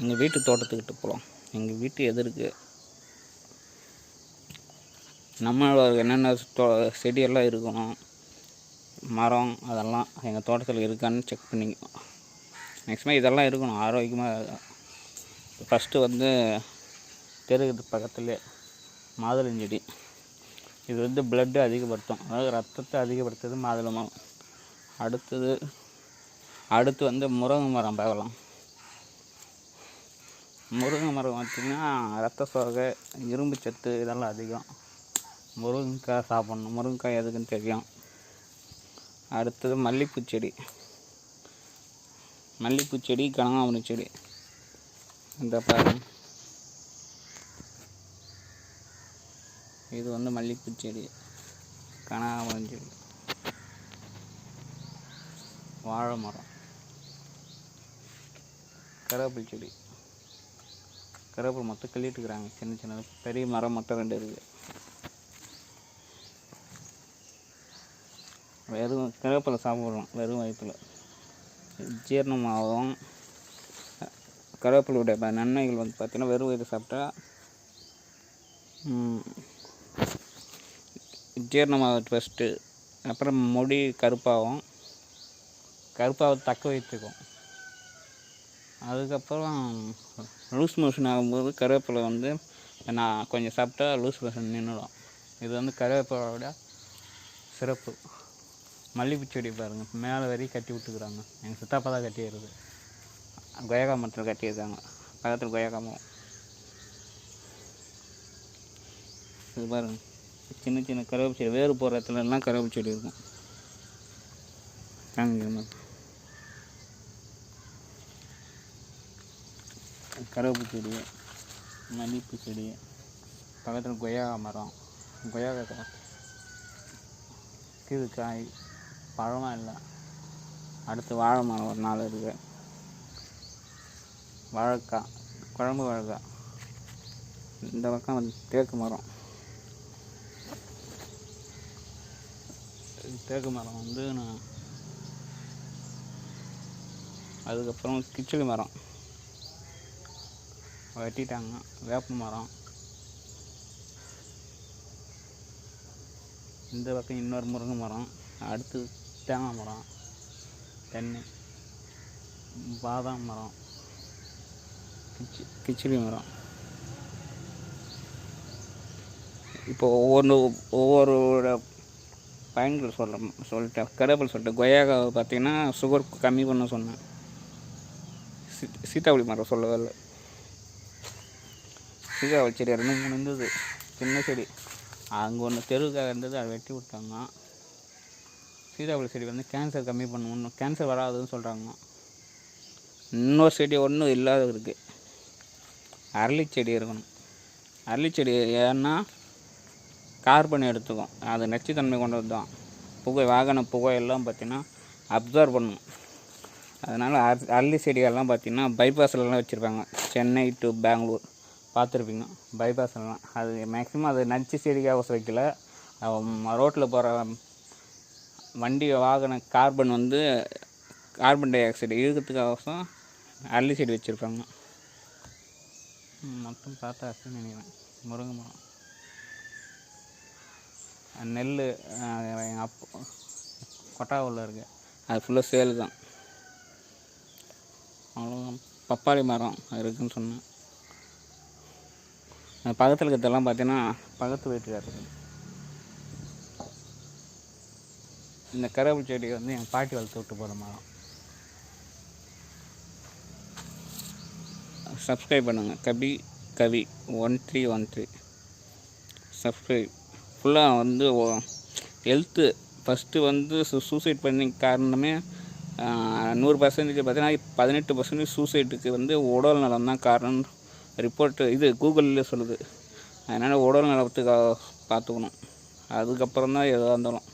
எங்கள் வீட்டு தோட்டத்துக்கிட்ட போகலாம் எங்கள் வீட்டு எதிர்க்கு. நம்ம என்னென்ன தோ செடியெல்லாம் இருக்கணும் மரம் அதெல்லாம் எங்கள் தோட்டத்தில் இருக்கான்னு செக் பண்ணிக்கணும் மேக்ஸிமம் இதெல்லாம் இருக்கணும் ஆரோக்கியமாக ஃபஸ்ட்டு வந்து தெருக்கு பக்கத்துலேயே மாதுளஞ்செடி இது வந்து பிளட்டு அதிகப்படுத்தும். அதாவது ரத்தத்தை அதிகப்படுத்துறது மாதுளை மரம் அடுத்தது அடுத்து வந்து முருங்கை மரம் பார்க்கலாம். முருங்கை மரம் பார்த்திங்கன்னா ரத்த சோகை இரும்பு சத்து இதெல்லாம் அதிகம். முருங்கைக்காய் சாப்பிட்ணும். முருங்கைக்காய் எதுக்குன்னு தெரியும். அடுத்தது மல்லிப்பூ செடி. மல்லிப்பூ செடி கனகாமரம் செடி. இந்த பாருங்க. இது வந்து மல்லிப்பூ செடி. கனகாமரம் செடி. வாழை மரம். கருவேப்பில் செடி. கருவேப்பில் மொத்தம் கிள்ளிட்டுக்கிறாங்க சின்ன சின்ன பெரிய மரம் மட்டும் ரெண்டு இருக்குது. வெறும் கருவேப்பிலை சாப்பிட்றோம். வெறும் வயிற்றில் ஜீரணமாகும் கருவேப்பிலையுடைய நன்மைகள் வந்து பார்த்திங்கன்னா வெறும் வயிறு சாப்பிட்டா ஜீரணமாகும் ஃபஸ்ட்டு அப்புறம் முடி கருப்பாகும். கருப்பாக தக்க வைத்துக்கும். அதுக்கப்புறம் லூஸ் மோஷன் ஆகும்போது கருவேப்பிலை வந்து நான் கொஞ்சம் சாப்பிட்டா லூஸ் மோஷன் நின்றுடும். இது வந்து கருவேப்பிலோட சிறப்பு. மல்லிகைப்பூ செடி பாருங்கள் மேலே வரையும் கட்டி விட்டுக்கிறாங்க. எங்கள் சித்தாப்பா தான் கட்டிடுறது கொய்யாக்கா மரத்தில் கட்டியிருக்காங்க. பக்கத்தில் கொய்யாக்கா மரம். இது பாருங்கள் சின்ன சின்ன கருவேப்பு செடி வேறு போகிற இடத்துலலாம் கருவேப்பு செடி இருக்கும். காமிக்கிற கருவேப்பு செடி மல்லிகைப்பூ செடி பக்கத்தில் கொய்யா மரம் கொய்யா கீழ் காய் பழமாக இல்லை. அடுத்து வாழை மரம் ஒரு நாள் இருக்குது வாழைக்காய் குழம்பு வாழைக்காய். இந்த பக்கம் வந்து தேக்கு மரம். தேக்கு மரம் வந்து நான் அதுக்கப்புறம் கிச்சடி மரம். வெட்டிட்டாங்க. வேப்ப மரம். இந்த பக்கம் இன்னொரு முருங்கை மரம். அடுத்து தேங்காய் மரம். தென்னை. பாதாம் மரம். கிச்சி கிச்சிலி மரம். இப்போ ஒவ்வொன்று ஒவ்வொரு பயன்கள் சொல்கிறேன் சொல்லிட்டேன் கருவேப்பிலை சொல்லிட்டேன் கொய்யாக்காவை பார்த்தீங்கன்னா சுகர் கம்மி பண்ண சொன்னேன். சீ- சீத்தாவளி மரம் சொல்லவே இல்லை. சீத்தாவளி செடி ரெண்டு மூணு இருந்தது. சின்ன செடி. அங்கே ஒன்று தெருவுக்காக இருந்தது அதை வெட்டி விட்டாங்க. சீதாப்பழ செடி வந்து கேன்சர் கம்மி பண்ணும் கேன்சர் வராதுன்னு சொல்கிறாங்க இன்னொரு செடி ஒன்றும் இல்லாத இருக்குது அரளி செடி இருக்கணும். அரளி செடி ஏன்னா கார்பன் எடுத்துக்கும். அது நச்சுத்தன்மை கொண்டது தான் புகை வாகன புகை எல்லாம் பார்த்திங்கன்னா அப்சர்வ் பண்ணும். அதனால் அர- அரளி செடியெல்லாம் பார்த்திங்கன்னா பைபாஸ்லலாம் வச்சுருப்பாங்க. சென்னை டு பெங்களூர் பார்த்துருப்பீங்க. பைபாஸ்லாம் அது மேக்ஸிமம் அது நச்சு செடிக்காக வைக்கல ரோட்டில் போகிற வண்டி வாகன கார்பன் வந்து கார்பன் டை ஆக்சைடு இழுக்கிறதுக்காக அரளி செடி வச்சுருப்பாங்க மொத்தம் பார்த்தா அரிசி நினைக்கிறேன். முருங்கை மரம். நெல் எங்கள் அப்போ கொட்டாவில் இருக்கு. அது ஃபுல்லாக சேல் தான் அவ்வளோதான் பப்பாளி மரம் இருக்குன்னு சொன்னேன். பக்கத்தில் இருக்கிறதெல்லாம் பார்த்தீங்கன்னா பக்கத்து வீட்டுக்காரர். இந்த கருவேப்பிலை செடி வந்து எங்கள் பாட்டி வளர்த்து விட்டு போகிற மரம். சப்ஸ்கிரைப் பண்ணுங்கள் கபி கவி one three one three subscribe ஃபுல்லாக வந்து ஹெல்த்து ஃபஸ்ட்டு வந்து சூசைட் பண்ணி காரணமே நூறு பர்சன்டேஜ் பார்த்தீங்கன்னா பதினெட்டு பர்சன்டேஜ் சூசைட்டுக்கு வந்து உடல் நலம் தான் காரணம். ரிப்போர்ட்டு இது கூகுளில் சொல்லுது. அதனால் உடல் நலத்துக்காக பார்த்துக்கணும். அதுக்கப்புறம் தான் எதாக இருந்தாலும்.